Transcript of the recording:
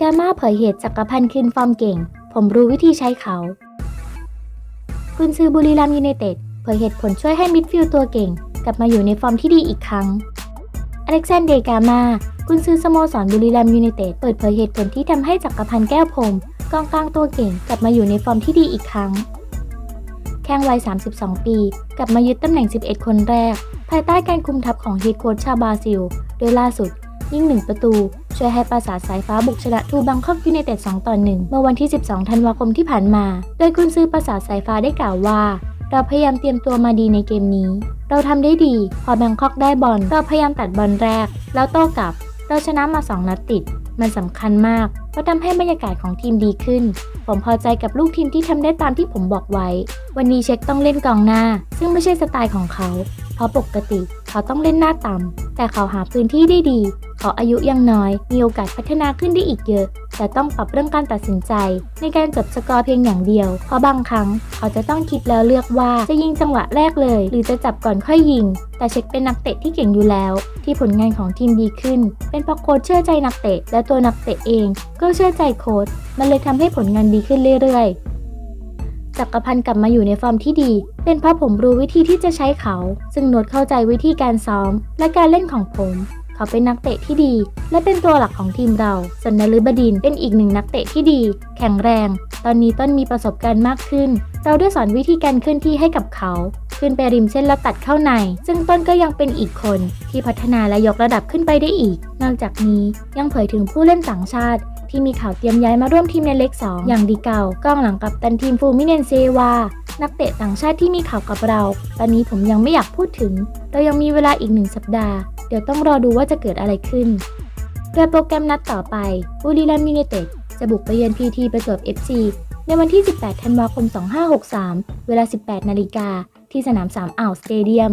กามาเผยเหตุจักรพันธ์คืนฟอร์มเก่ง ผมรู้วิธีใช้เขากุนซือบุรีรัมยูไนเต็ดเผยเหตุผลช่วยให้มิดฟิลด์ตัวเก่ง กลับมาอยู่ในฟอร์มที่ดีอีกครั้ง อเล็กซานเดกามากุนซือสโมสรบุรีรัมยูไนเต็ดเปิดเผยเหตุผลที่ทำให้จักรพันธ์แก้วพรมกองกลางตัวเก่ง กลับมาอยู่ในฟอร์มที่ดีอีกครั้ง แข้งวัย 32 ปี กลับมายึดตำแหน่ง 11 คนแรก ภายใต้การคุมทัพของเฮดโค้ชชาบราซิล โดยล่าสุด ยิงหนึ่งประตู ช่วยให้ปราสาทสายฟ้าบุกชนะทูบังคอกยูไนเต็ด 2 ต่อ 1 เมื่อวันที่ 12 ธันวาคมที่ผ่านมา โดยกุนซือปราสาทสายฟ้าได้กล่าวว่า เราพยายามเตรียมตัวมาดีในเกมนี้ เราทำได้ดี พอแบงคอกได้บอลเราพยายามตัดบอลแรก แล้วโต้กลับ เราชนะมา 2 นัดติด มันสำคัญมากเพราะทำให้บรรยากาศของทีมดีขึ้น ผมพอใจกับลูกทีมที่ทำได้ตามที่ผมบอกไว้ วันนี้เช็คต้องเล่นกองหน้า ซึ่งไม่ใช่สไตล์ของเขา เพราะปกติเขาต้องเล่นหน้าต่ำแต่เขาหาพื้นที่ได้ดี ขาอายุยังน้อย มีโอกาสพัฒนาขึ้นได้อีกเยอะ แต่ต้องปรับเรื่องการตัดสินใจ ในการจบสกอร์เพียงอย่างเดียว เพราะบางครั้ง เขาจะต้องคิดแล้วเลือกว่าจะยิงจังหวะแรกเลย หรือจะจับก่อนค่อยยิง แต่เช็คเป็นนักเตะที่เก่งอยู่แล้ว ที่ผลงานของทีมดีขึ้น เป็นเพราะโค้ชเชื่อใจนักเตะ และตัวนักเตะเอง ก็เชื่อใจโค้ชมันเลยทำให้ผลงานดีขึ้นเรื่อยๆจักรพันธ์กลับมาอยู่ในฟอร์มที่ดี เป็นเพราะผมรู้วิธีที่จะใช้เขา ซึ่งโนดเข้าใจวิธีการซ้อม และการเล่นของผม เขาเป็นนักเตะที่ดี และเป็นตัวหลักของทีมเราสันนฤบดินเป็นอีกหนึ่งนักเตะที่ดี แข็งแรง ตอนนี้ต้นมีประสบการณ์มากขึ้น เราได้สอนวิธีการเคลื่อนที่ให้กับเขาขึ้นไปริมเส้นแล้วตัดเข้าใน ซึ่งต้นก็ยังเป็นอีกคนที่พัฒนาและยกระดับขึ้นไปได้อีก นอกจากนี้ยังเผยถึงผู้เล่นต่างชาติ ที่มีข่าวเตรียมย้ายมาร่วมทีมในเล็ก 2 อย่างดีเก่ากล้องหลังกับตันทีมฟูมิเนนเซวา นักเตะต่างชาติที่มีข่าวกับเรา ตอนนี้ผมยังไม่อยากพูดถึง เรายังมีเวลาอีกหนึ่งสัปดาห์ เดี๋ยวต้องรอดูว่าจะเกิดอะไรขึ้น โดยโปรแกรมนัดต่อไปบุรีรัมย์ยูไนเต็ดจะบุกไปเยือนพีทีประจวบ FC ในวันที่ 18 ธันวาคม 2563 เวลา 18 นาฬิกา ที่สนาม3อ่าวสเตเดียม